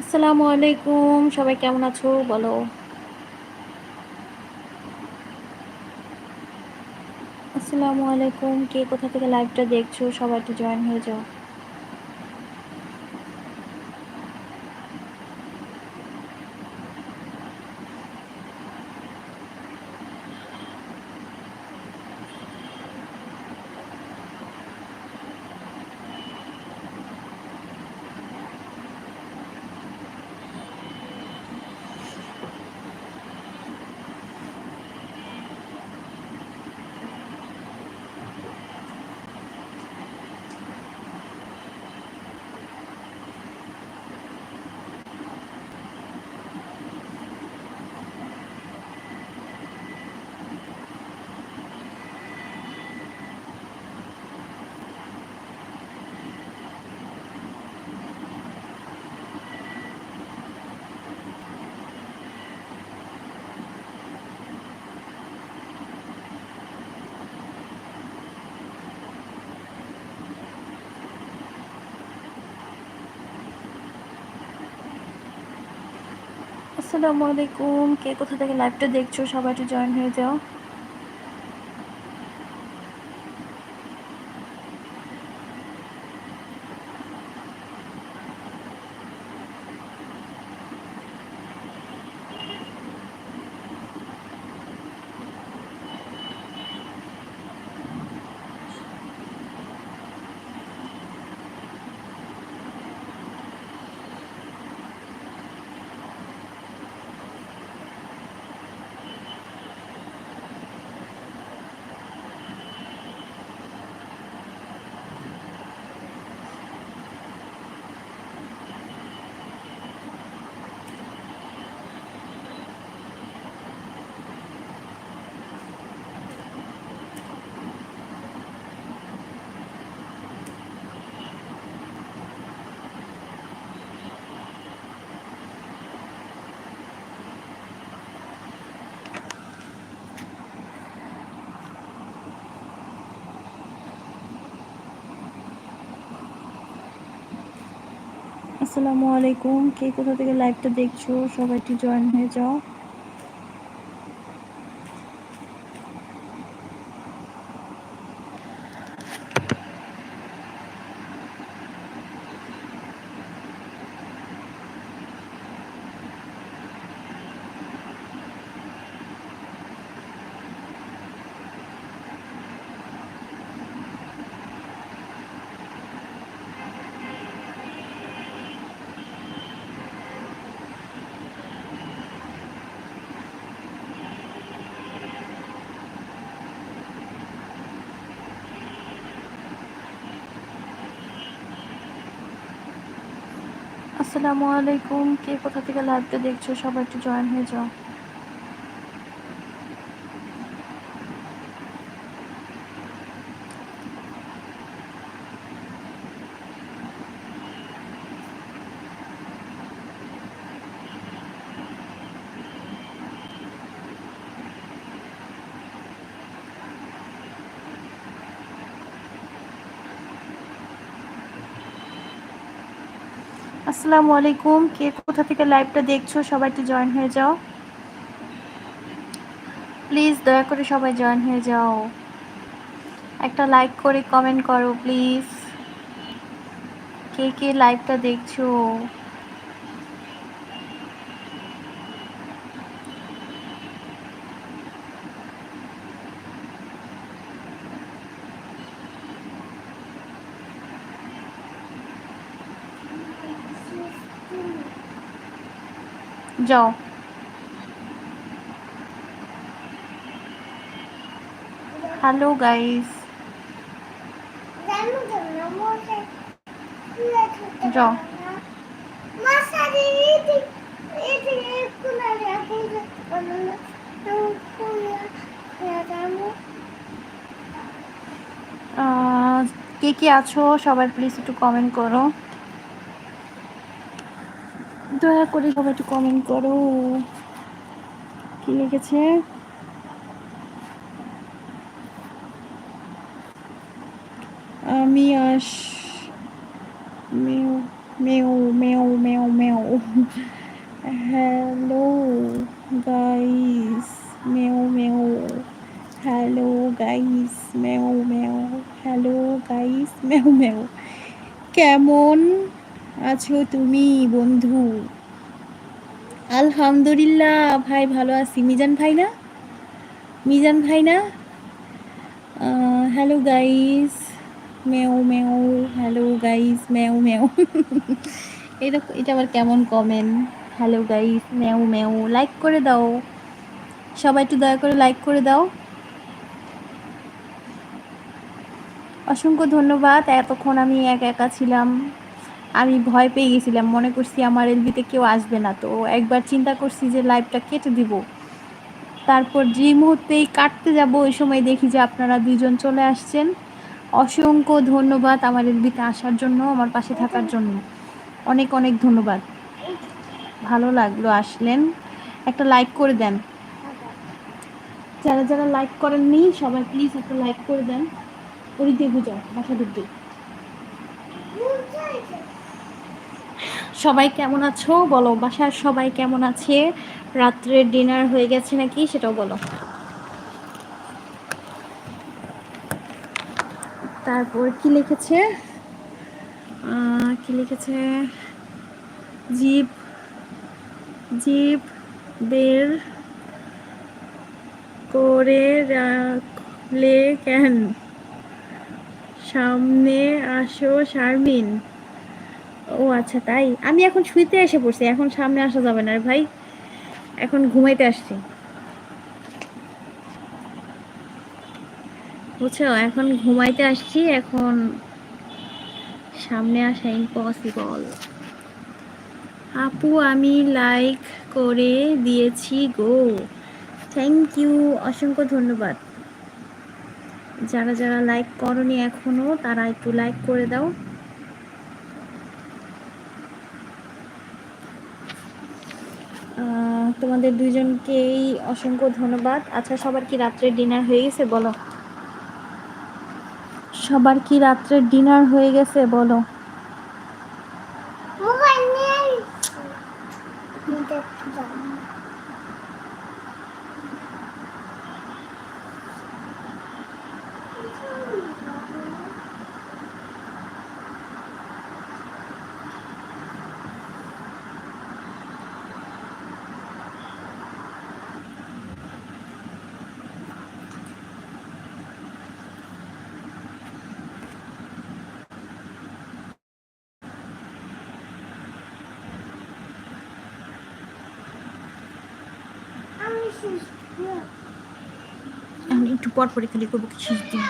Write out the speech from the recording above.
আসসালামু আলাইকুম, সবাই কেমন আছো? বলো। আসসালামু আলাইকুম, কে কোথা থেকে লাইভটা দেখছ? সবাই তো জয়েন হয়ে যাও। আসসালামু আলাইকুম। কে কোথা থেকে লাইভটা দেখছ? সবাই একটু জয়েন হয়ে যাও। আসসালামু আলাইকুম। কে কোথা থেকে লাইভটা দেখছ? সবাই একটু জয়েন হয়ে যাও। আসসালামু আলাইকুম। কে কোথা থেকে লাইভটা দেখছ? সবাই একটু জয়েন হয়ে যাও। আসসালামু আলাইকুম। কে কোথা থেকে লাইভটা দেখছ? সবাই একটু জয়েন হয়ে যাও। প্লিজ দয়া করে সবাই জয়েন হয়ে যাও। একটা লাইক করে কমেন্ট করো প্লিজ কে কে লাইভটা দেখছ? যাও। হ্যালো গাইস যাও। কে কি আছো? সবাই প্লিজ একটু কমেন্ট করো। দয়া করে সবাই একটু কমেন্ট করো। কি লিখেছে আমি আস মেও মেও মেও মেও মেও। হ্যালো গাইস মেও মেও। হ্যালো গাইস মেও মেও। হ্যালো গাইস মেও মেও। কেমন? আছো তুমি, বন্ধু? আলহামদুলিল্লাহ, ভাই ভালো আছি। মিজান ভাই না? মিজান ভাই না? হ্যালো গাইস মেও মেও। হ্যালো গাইস মেও মেও। এটা এটা আবার কেমন কমেন্ট হ্যালো গাইস মেও মেও। লাইক করে দাও। সবাই একটু দয়া করে লাইক করে দাও। অসংখ্য ধন্যবাদ। এতক্ষণ আমি একা একা ছিলাম। আমি ভয় পেয়ে গেছিলাম। মনে করছি আমার এলবিতে কেউ আসবে না। তো একবার চিন্তা করছি যে লাইভটা কেটে দিব। তারপর যে মুহূর্তেই কাটতে যাব, ওই সময় দেখি যে আপনারা দুজন চলে আসছেন। অসংখ্য ধন্যবাদ আমার এলবিতে আসার জন্য, আমার পাশে থাকার জন্য। অনেক অনেক ধন্যবাদ। ভালো লাগল আসলেন। একটা লাইক করে দেন। যারা যারা লাইক করেননি, সবাই প্লিজ একটা লাইক করে দেন। ওরি দিয়ে বুঝাও বাসা ঢুকবে সবাই কেমন আছো? বলো, বাসার সবাই কেমন আছে? রাত্রের ডিনার হয়ে গেছে নাকি? সেটাও বলো। তারপর কি লিখেছে? কি লিখেছে? জিপ জিপ বের করে রাখলে কেন? সামনে আসো শারমিন। ও আচ্ছা তাই? আমি এখন শুইতে এসে পড়ছি, এখন সামনে আসা যাবে না ভাই। এখন ঘুমাইতে আসছি। বুঝছ, এখন ঘুমাইতে আসছি, এখন সামনে আসা ইম্পসিবল আপু, আমি লাইক করে দিয়েছি গো। থ্যাংক ইউ অসংখ্য ধন্যবাদ। যারা যারা লাইক করনি এখনও, তারা একটু লাইক করে দাও। তোমাদের দুইজনকেই অসংখ্য ধন্যবাদ। আচ্ছা সবার কি রাত্রে ডিনার হয়ে গেছে বলো? সবার কি রাত্রে ডিনার হয়ে গেছে বলো? আমি একটু পর পরে খালি করব কিছু দিন।